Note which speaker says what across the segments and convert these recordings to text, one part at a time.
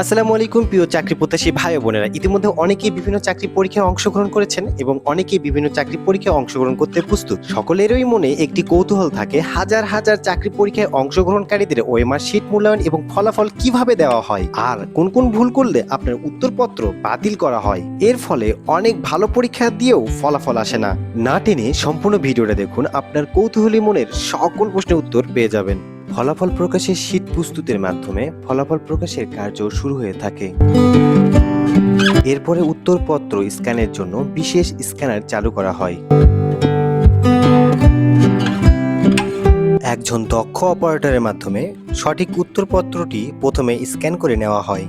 Speaker 1: আসসালামু আলাইকুম, প্রিয় চাকরি প্রত্যাশী ভাই বোনেরা। ইতিমধ্যে অনেকেই বিভিন্ন চাকরি পরীক্ষায় অংশগ্রহণ করেছেন এবং অনেকেই বিভিন্ন চাকরি পরীক্ষায় অংশগ্রহণ করতে প্রস্তুত। সকলেরই মনে একটি কৌতূহল থাকে, হাজার হাজার চাকরি পরীক্ষায় অংশগ্রহণকারীদের ওএমআর শীট মূল্যায়ন এবং ফলাফল কীভাবে দেওয়া হয়, আর কোন কোন ভুল করলে আপনার উত্তরপত্র বাতিল করা হয়। এর ফলে অনেক ভালো পরীক্ষা দিয়েও ফলাফল আসে না। না টেনে সম্পূর্ণ ভিডিওটা দেখুন, আপনার কৌতূহলী মনের সকল প্রশ্নের উত্তর পেয়ে যাবেন। ফলাফল প্রকাশের শীট প্রস্তুতের মাধ্যমে ফলাফল প্রকাশের কার্য শুরু হয়ে থাকে। এরপরে উত্তরপত্র স্ক্যানের জন্য বিশেষ স্ক্যানার চালু করা হয়। একজন দক্ষ অপারেটরের মাধ্যমে সঠিক উত্তরপত্রটি প্রথমে স্ক্যান করে নেওয়া হয়।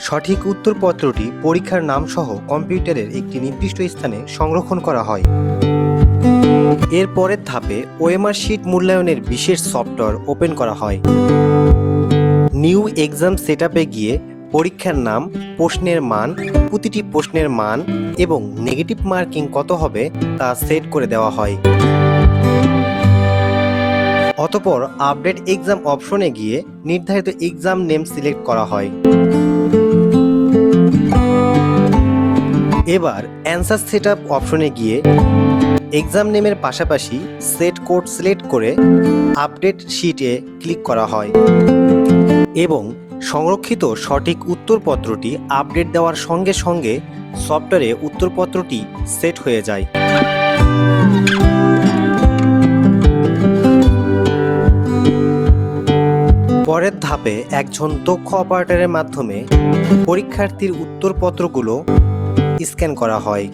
Speaker 1: সঠিক উত্তরপত্রটি পরীক্ষার নাম সহ কম্পিউটারের একটি নির্দিষ্ট স্থানে সংরক্ষণ করা হয়। এর পরের ধাপে ওএমআর শিট মূল্যায়নের বিশেষ সফটওয়্যার ওপেন করা হয়। নিউ এক্সাম সেটআপে গিয়ে পরীক্ষার নাম, প্রশ্নের মান, প্রতিটি প্রশ্নের মান এবং নেগেটিভ মার্কিং কত হবে তা সেট করে দেওয়া হয়। অতপর আপডেট এক্সাম অপশনে গিয়ে নির্ধারিত এক্সাম নেম সিলেক্ট করা হয়। এবার অ্যান্সার সেটআপ অপশনে গিয়ে এক্সাম নেমের পাশাপাশি সেট কোড সিলেক্ট করে আপডেট শিটে ক্লিক করা হয় এবং সংরক্ষিত সঠিক উত্তরপত্রটি আপডেট দেওয়ার সঙ্গে সঙ্গে সফটওয়্যারে উত্তরপত্রটি সেট হয়ে যায়। পরের ধাপে একজন দক্ষ অপারেটরের মাধ্যমে পরীক্ষার্থীর উত্তরপত্রগুলো স্ক্যান করা হয়।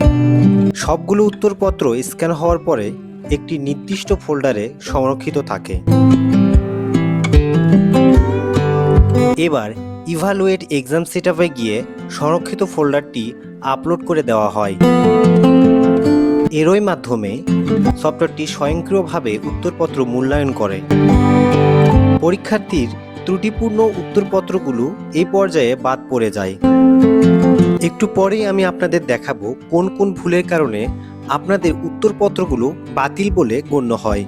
Speaker 1: সবগুলো উত্তরপত্র স্ক্যান হওয়ার পরে একটি নির্দিষ্ট ফোল্ডারে সংরক্ষিত থাকে। এবার ইভালুয়েট এক্সাম সেটআপে গিয়ে সংরক্ষিত ফোল্ডারটি আপলোড করে দেওয়া হয়। এরই মাধ্যমে সফটওয়্যারটি স্বয়ংক্রিয়ভাবে উত্তরপত্র মূল্যায়ন করে। পরীক্ষার্থীর ত্রুটিপূর্ণ উত্তরপত্রগুলো এই পর্যায়ে বাদ পড়ে যায়। একটু পরেই আমি আপনাদের দেখাবো কোন কোন ভুলের কারণে আপনাদের উত্তরপত্রগুলো বাতিল বলে গণ্য হয়।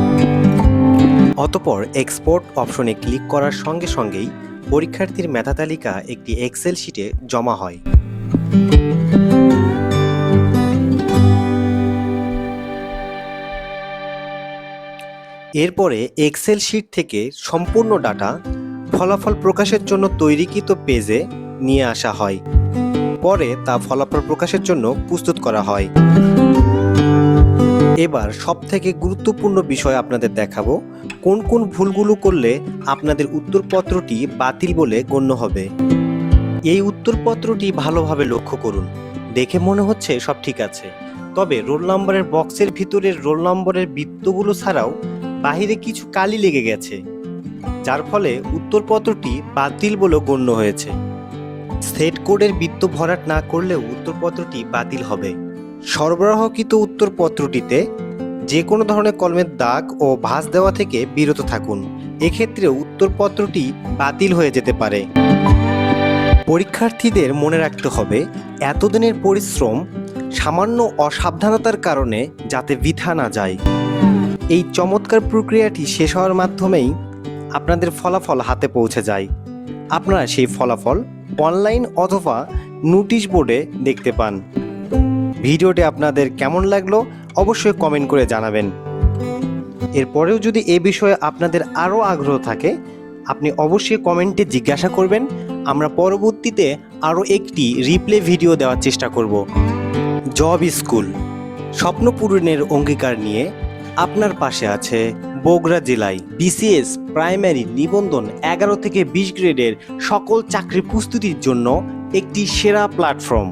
Speaker 1: অতপর এক্সপোর্ট অপশনে ক্লিক করার সঙ্গে সঙ্গেই পরীক্ষার্থীর মেধা তালিকা একটি এক্সেল শিটে জমা হয়। এরপরে এক্সেল শিট থেকে সম্পূর্ণ ডাটা ফলাফল প্রকাশের জন্য তৈরিকৃত পেজে নিয়ে আসা হয়। পরে তা ফলাফল প্রকাশের জন্য প্রস্তুত করা হয়। এবার সব থেকে গুরুত্বপূর্ণ বিষয় আপনাদের দেখাবো, কোন কোন ভুলগুলো করলে আপনাদের উত্তরপত্রটি বাতিল বলে গণ্য হবে। এই উত্তরপত্রটি ভালোভাবে লক্ষ্য করুন, দেখে মনে হচ্ছে সব ঠিক আছে। তবে রোল নম্বরের বক্সের ভিতরের রোল নম্বরের বৃত্তগুলো ছাড়াও বাহিরে কিছু কালি লেগে গেছে, যার ফলে উত্তরপত্রটি বাতিল বলে গণ্য হয়েছে। সেট কোডের বৃত্ত ভরাট না করলেও উত্তরপত্রটি বাতিল হবে। সরবরাহকৃত উত্তরপত্রটিতে যে কোনো ধরনের কলমের দাগ ও ভাঁজ দেওয়া থেকে বিরত থাকুন। এক্ষেত্রে উত্তরপত্রটি বাতিল হয়ে যেতে পারে। পরীক্ষার্থীদের মনে রাখতে হবে, এতদিনের পরিশ্রম সামান্য অসাবধানতার কারণে যাতে বৃথা না যায়। এই চমৎকার প্রক্রিয়াটি শেষ হওয়ার মাধ্যমেই আপনাদের ফলাফল হাতে পৌঁছে যায়। আপনারা সেই ফলাফল অনলাইন অথবা নোটিশ বোর্ডে দেখতে পান। ভিডিওটি আপনাদের কেমন লাগল অবশ্যই কমেন্ট করে জানাবেন। এরপরেও যদি এ বিষয়ে আপনাদের আরও আগ্রহ থাকে, আপনি অবশ্যই কমেন্টে জিজ্ঞাসা করবেন। আমরা পরবর্তীতে আরও একটি রিপ্লে ভিডিও দেওয়ার চেষ্টা করব। জব স্কুল স্বপ্ন পূরণের অঙ্গীকার নিয়ে আপনার পাশে আছে বগুড়া জেলায় বিসিএস প্রাইমারি নিবন্ধন এগারো থেকে বিশ গ্রেডের সকল চাকরি প্রস্তুতির জন্য একটি সেরা প্ল্যাটফর্ম